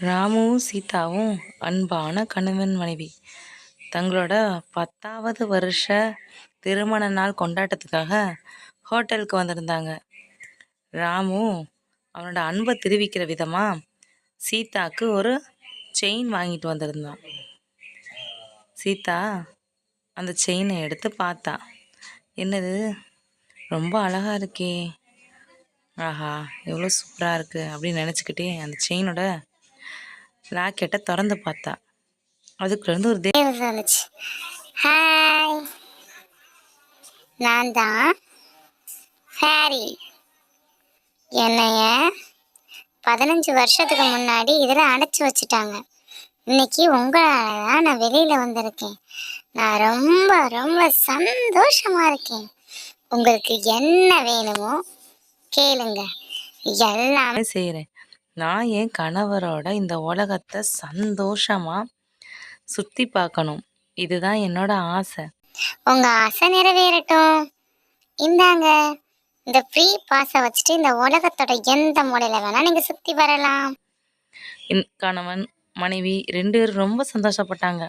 ராமுவும் சீதாவும் அன்பான கணவன் மனைவி. தங்களோட பத்தாவது வருஷ திருமண நாள் கொண்டாட்டத்துக்காக ஹோட்டலுக்கு வந்திருந்தாங்க. ராமு அவனோட அன்பை தெரிவிக்கிற விதமாக சீதாக்கு ஒரு செயின் வாங்கிட்டு வந்திருந்தான். சீதா அந்த செயினை எடுத்து பார்த்தா. என்னது? ரொம்ப அழகாக இருக்கே. ஆஹா எவ்வளோ சூப்பராக இருக்குது அப்படின்னு நினச்சிக்கிட்டே அந்த செயினோட லாக்கெட்டை திறந்து பார்த்தா அதுக்குள்ளேருந்து ஒரு தே நியூஸ் வந்துச்சு ஹாய் நான் தான் ஃபேரி என்னைய பதினஞ்சு வருஷத்துக்கு முன்னாடி இதில் அடைச்சி வச்சுட்டாங்க. இன்னைக்கு உங்களால் தான் நான் வெளியில் வந்திருக்கேன். நான் ரொம்ப ரொம்ப சந்தோஷமா இருக்கேன். உங்களுக்கு என்ன வேணுமோ கேளுங்க. எல்லாமே செய்கிறேன் நான் என் கணவரோட இந்த உலகத்தை சந்தோஷமாக சுற்றி பார்க்கணும் இதுதான் என்னோட ஆசை. உங்க ஆசை நிறைவேறட்டும். இந்தாங்க இந்த ஃப்ரீ பாஸை வச்சுட்டு இந்த உலகத்தோட எந்த மூலையில வேணா நீங்க சுத்தி வரலாம். என் கணவன் மனைவி ரெண்டு பேரும் ரொம்ப சந்தோஷப்பட்டாங்க.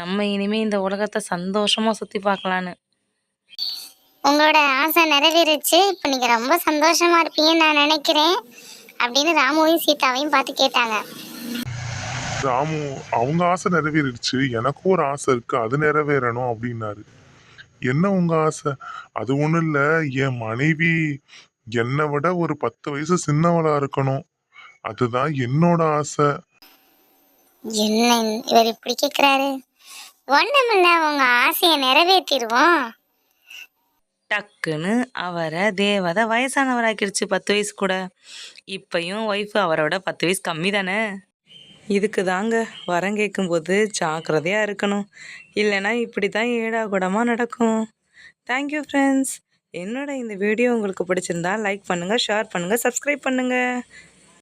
நம்ம இனிமே இந்த உலகத்தை சந்தோஷமா சுத்தி பார்க்கலான்னு உங்களோட ஆசை நிறைவேறுச்சு. இப்போ நீங்க ரொம்ப சந்தோஷமா இருப்பீங்கன்னு நான் நினைக்கிறேன். அப்படின்னு ராமுவையும் சீதாவையும் பார்த்து கேட்டாங்க. ராமு அவங்க ஆசை நிறைவேறிடுச்சு. எனக்கும் ஒரு ஆசை இருக்கு. அது நிறைவேறணும் அப்படின்னாரு. என்ன உங்க ஆசை? அது ஒண்ணும் இல்ல. என் மனைவி என்னை விட ஒரு பத்து வயசு சின்னவளா இருக்கணும். அதுதான் என்னோட ஆசை. என்ன இவர் இப்படி கேட்குறாரு ஒண்ணுமில்ல. உங்க ஆசையை நிறைவேற்றிடுவோம். டக்குன்னு அவரை தேவதை வயசானவராக்கிடுச்சு பத்து வயசு கூட. இப்பையும் ஒய்ஃப் அவரோட பத்து வயசு கம்மி தானே இதுக்கு தாங்க வரம் கேட்கும்போது ஜாக்கிரதையாக இருக்கணும். இல்லைன்னா இப்படி தான் ஏடா கூடமாக நடக்கும் தேங்க்யூ ஃப்ரெண்ட்ஸ் என்னோட இந்த வீடியோ உங்களுக்கு பிடிச்சிருந்தா லைக் பண்ணுங்கள் ஷேர் பண்ணுங்கள் சப்ஸ்கிரைப் பண்ணுங்கள்